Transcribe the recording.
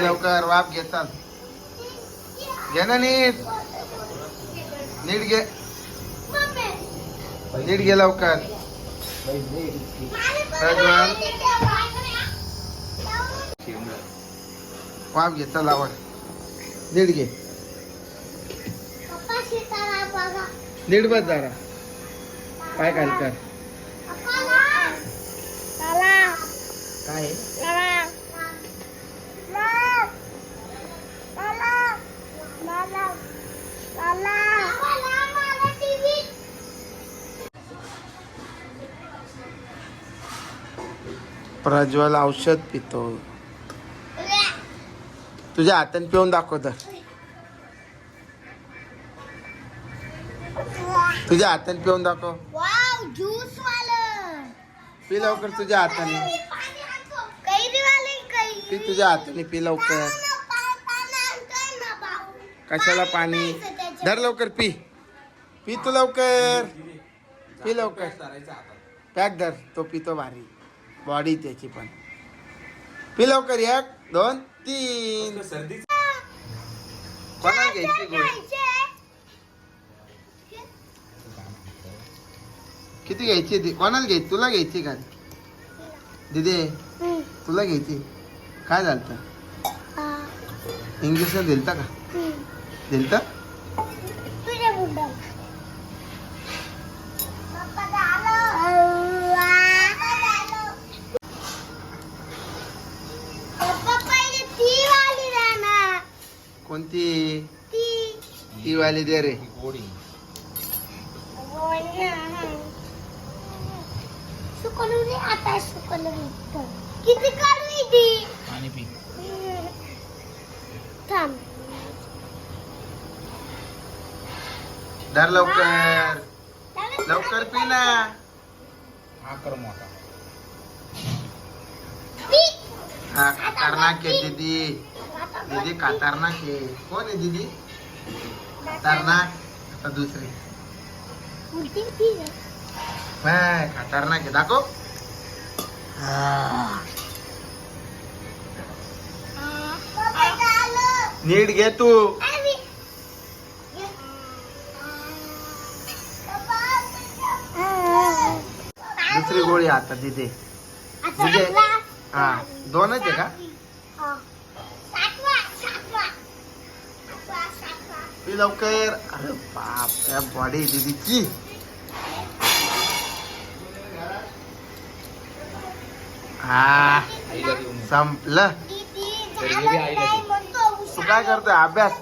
लवकर वाप घेतात. घे ना नीट. नीट घे. नीट घे लवकर. वाप घे लावा नीट घे. नीट बस जरा. काय काय कर. प्रज्वल औषध पितो. तुझ्या हाताने पिऊन दाखव तर. तुझ्या हाताने पिऊन दाखव. वाव ज्यूस वालं पी लवकर तुझ्या हाताने. पी तुझ्या हाताने पी लवकर. कशाला पाणी धर लवकर पी. पी तू लवकर. पी लवकर. पॅक धर. तो पितो भारी. बॉडी त्याची पण. पी लवकर एक दोन तीन. सर्दी कोणाला घ्यायची गोळी? किती घ्यायची ती? कोणाला घ्यायची? तुला घ्यायची का? दिदे तुला घ्यायची? काय झालं इंजेक्शन दिलता का? दिलता? कोणती? ती. वाली दे रे. गोडी सुकलू रे आता सुकलू किती काढू ती? पाणी पी. थांब. धर लवकर. लवकर पी ना. हा कर मोठा हा खतरनाक आहे दीदी. दीदी खतरनाक आहे. कोण आहे दीदी? खतरनाक आता दुसरी. नाही खतरनाक आहे. दाखव. नीट घे तू. दुसरी गोळी आता तिथे म्हणजे हा दोनच आहे का? लवकर. अरे बाप या बॉडी दीदीची हा संपलं. तू काय करतोय? अभ्यास.